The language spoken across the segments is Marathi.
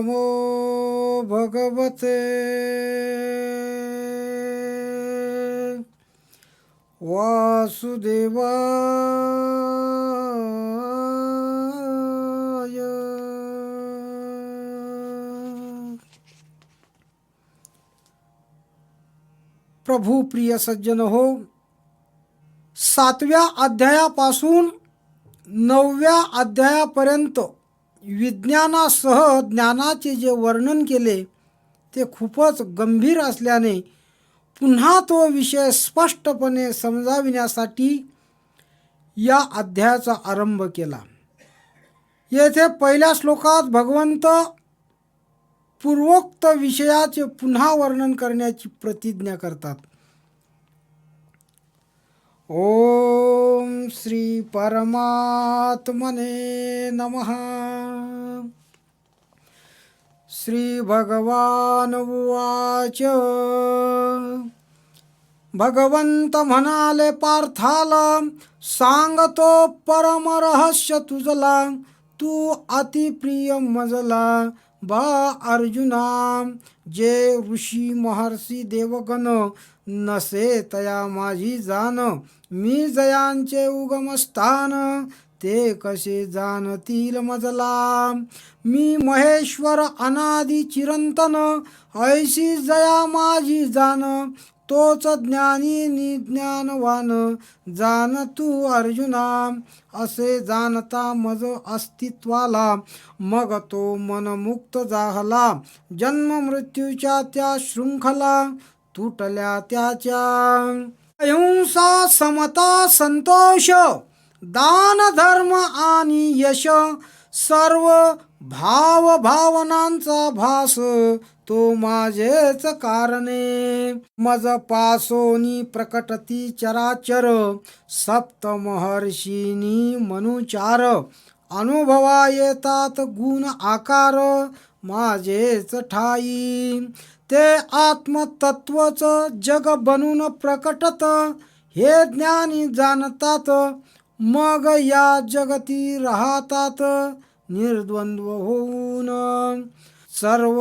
नमो भगवते। वासुदेवाय। प्रभू प्रिय सज्जन हो सातव्या अध्यायापासून नवव्या अध्यायापर्यंत विज्ञानासह ज्ञानाचे जे वर्णन केले ते खूपच गंभीर असल्याने पुन्हा तो विषय स्पष्टपणे समजाविण्यासाठी या अध्यायाचा आरंभ केला. येथे पहिल्या श्लोकात भगवंत पूर्वोक्त विषयाचे पुन्हा वर्णन करण्याची प्रतिज्ञा करतात. ओम श्री परमात्मने नमः। श्री भगवान उवाच। भगवंत म्हणाले पार्थाला सांगतो परमरहस्य तुझला तू अतिप्रिय मजला बा अर्जुना जे ऋषी महर्षी देवगण नसे तया माझी जाण. मी जयांचे उगमस्थान ते कसे जाणतील मजला? मी महेश्वर अनादि चिरंतन ऐशी जया माझी जाण. तोच ज्ञानी निज्ञानवान जाण तू अर्जुना. असे जाणता मज अस्तित्वाला मग तो मनमुक्त जाहला जन्म मृत्यूच्या त्या शृंखला तुटल्या त्याच्या. अहिंसा समता संतोष दान धर्म आणि यश सर्व भाव भावनांचा भास तो माझेच कारणे. मज पासोनी प्रकटती चराचर सप्त महर्षीनी मनुचार. अनुभवा येतात गुण आकार माझेच ठाई ते आत्मतत्वच जग बनून प्रकटत हे ज्ञानी जाणतात मग या जगती राहतात निर्द्वंद्व होऊन. सर्व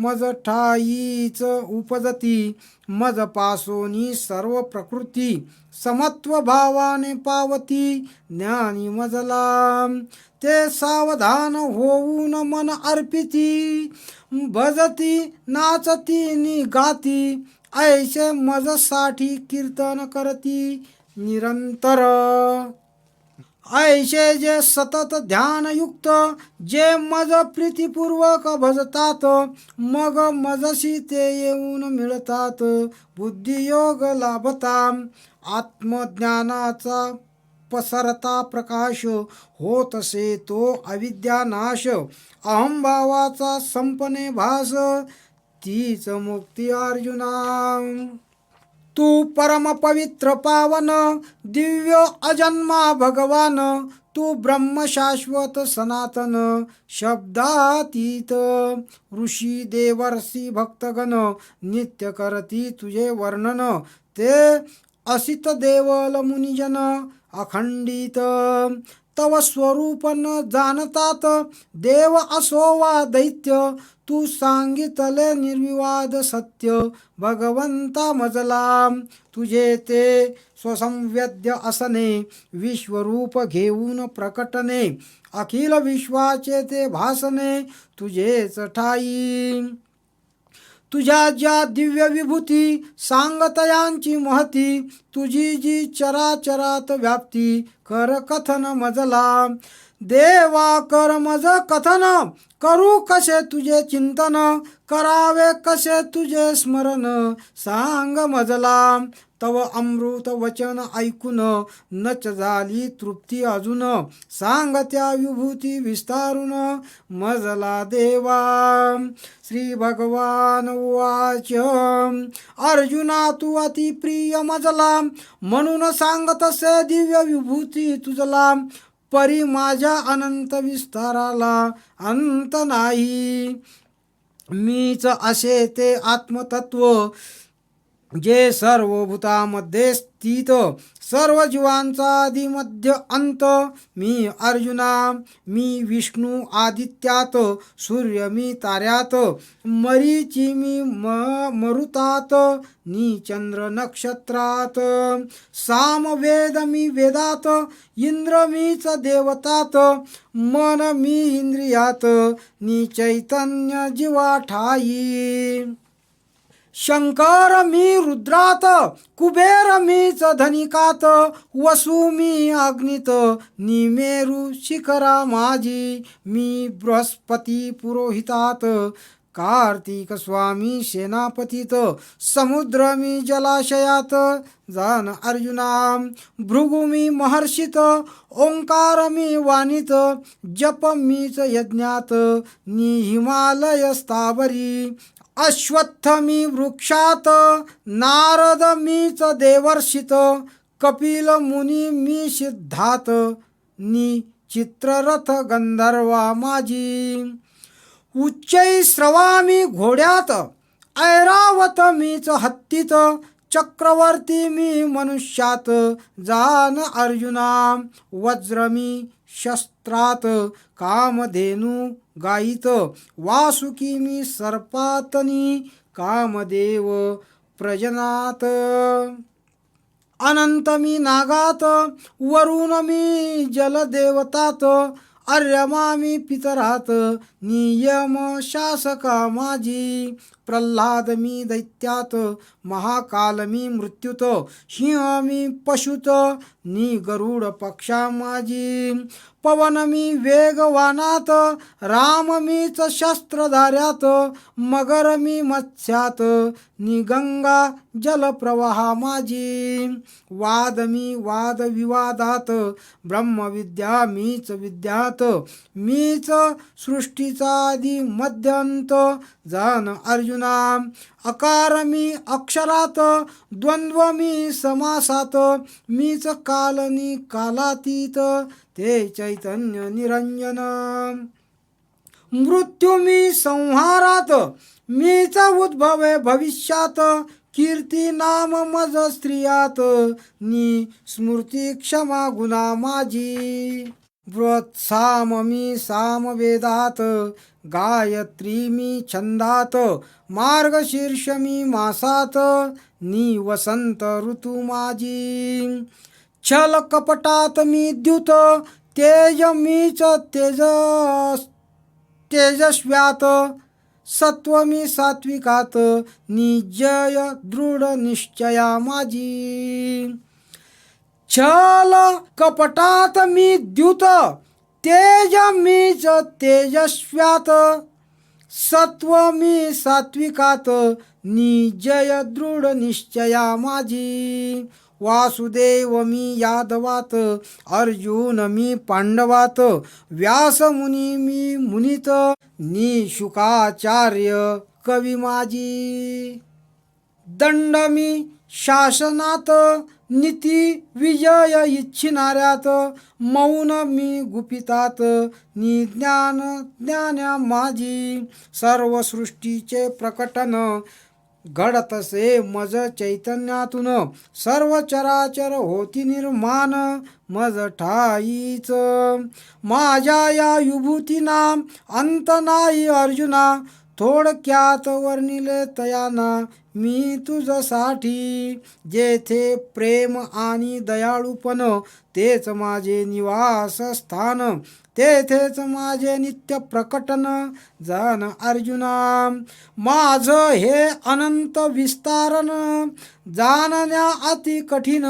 मज ठाईच उपजती मज पासोनी सर्व प्रकृती समत्व भावाने पावती ज्ञानी मजला. ते सावधान होऊन मन अर्पिती भजती नाचती नि गाती ऐसे मजसाठी कीर्तन करती निरंतर. ऐसे जे सतत ध्यानयुक्त जे मज प्रीतीपूर्वक भजतात मग मजशी ते येऊन मिळतात बुद्धियोग लाभता आत्मज्ञानाचा पसरता प्रकाश होत असे तो अविद्यानाश. अहंभावाचा संपने भास तीच मुक्ती अर्जुना. तू परम पवित्र पावन दिव्य अजन्मा भगवान तू ब्रह्म शाश्वत सनातन शब्दातीत ऋषी देवर्षी भक्तगण नित्य करती तुझे वर्णन ते असित देवल मुनिजन अखंडित तव स्वरूप न जाणतात देव असो वा दैत्य तू सांगितले निर्विवाद सत्य भगवंता मजला तुझे ते स्वसंवेद्य असने विश्वरूप घेऊन प्रकटने अखिल विश्वाचे ते भासने तुझेच ठाई. तुझ्या ज्या दिव्य विभूती सांगतयांची महती तुझी जी चराचरात व्याप्ती कर कथन मजला. देवा कर मज कथन करू कसे तुझे चिंतन करावे कसे तुझे स्मरण सांग मजला. तव अमृत वचन ऐकून नच झाली तृप्ती अजून. सांग त्या विभूती विस्तारून मजला देवा. श्री भगवान वाच अर्जुना तू अति प्रिय मजला. म्हणून सांगत से दिव्य विभूती तुझला. परी माझ्या अनंत विस्ताराला अंत नाही. मीच असे ते आत्मतत्व जे सर्व भूतामध्ये स्थित सर्व जीवांचा आदिमध्य अंत मी अर्जुना मी विष्णू आदित्यात सूर्य मी ताऱ्यात मरीची मी म मरुतात नी चंद्र नक्षत्रात सामवेद मी वेदात इंद्र मीच देवतात मन मी इंद्रियात नी चैतन्य जीवा ठाई शंकर मी रुद्रात कुबेर मीच धनिकात वसू मी अग्नित निमेरू शिखरा माझी मी बृहस्पती पुरोहितात. कार्तिक स्वामी सेनापतीत समुद्र मी जलाशयात. जान अर्जुना भृगु मी महर्षित ओंकार मी वाणीत जप मीच यज्ञात. नि हिमालय स्थावरी अश्वत्थ मी वृक्षात नारद मीच देवर्षित कपिल मुनी मी सिद्धात. नि चित्ररथ गंधर्वा माझी उच्चै श्रवामी घोड्यात ऐरावत मीच हत्तीत चक्रवर्ती मी मनुष्यात जान अर्जुना वज्रमी शस्त्रात कामधेनू गायित वासुकी मी सर्पातनी कामदेव प्रजनात। अनंत मी नागात वरुण मी जलदेवतात अर्यमामी पितरात नियम शासका माझी. प्रल्हाद मी दैत्यात महाकाल मी मृत्यूत. सिंह मी पशुत नि गरुड पक्षा माझी. पवन मी वेगवानात राम मीच शस्त्रधार्यात मगर मी मत्स्यात नि गंगा जलप्रवाहा माझी. वाद मी वाद विवादात ब्रह्मविद्या मीच विद्यात मीच सृष्टीचा आदी मध्यंत जान अर्जुना अकार मी अक्षरात द्वंद्व मी समासात मीच कालनी कालातीत ते चैतन्य निरंजन. मृत्यू मी संहारात मीच उद्भवे भविष्यात कीर्ती नाम मज स्त्रियात नि स्मृती क्षमा गुणा माझी. व्रत साम मी सामवेदात गायत्री मी छंदात मार्गशीर्ष मी मासात नि वसंत ऋतू माझी छल कपटात मी द्युत तेज मीच तेज तेजस्व्यात सत्व मी सात्विकात निजय दृढ निश्चया माझी छल कपटात मी द्युत तेज मीच तेजस्व्यात. सत्व मी सात्विकात निजय दृढ निश्चया माझी. वासुदेव मी यादवात अर्जुन मी पांडवात व्यासमुनी मी मुनीत निशुकाचार्य कवी माझी. दंड मी शासनात नीती विजय इच्छिणाऱ्यात मौन मी गुपितात. नि ज्ञान ज्ञान माझी सर्व सृष्टीचे प्रकटन. घडतसे मज चैतन्यातून सर्व चराचर होती निर्माण. मज ठाईच. माझ्या या विभूतीना अंत नाही अर्जुना थोडक्यात वर्णिले तयाना मी तुझसाठी. जेथे प्रेम आणि दयाळूपण तेच माझे निवासस्थान. तेथेच माझे नित्य प्रकटन जान अर्जुना. माझ हे अनंत विस्तारन जाणण्या अति कठीण.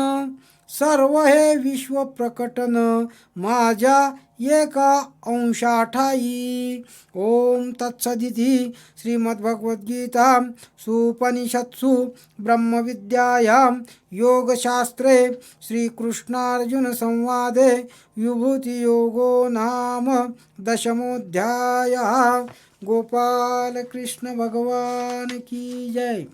सर्व हे विश्व प्रकटन माझ्या एका अंशाठाई. ओम तत्सदिती श्रीमद्भगवद्गीता सुपनिषत्सु ब्रह्मविद्यायां योगशास्त्रे श्रीकृष्णार्जुनसंवादे विभूतियोगो नाम दशमोऽध्यायः. गोपालकृष्णभगवान् की जय.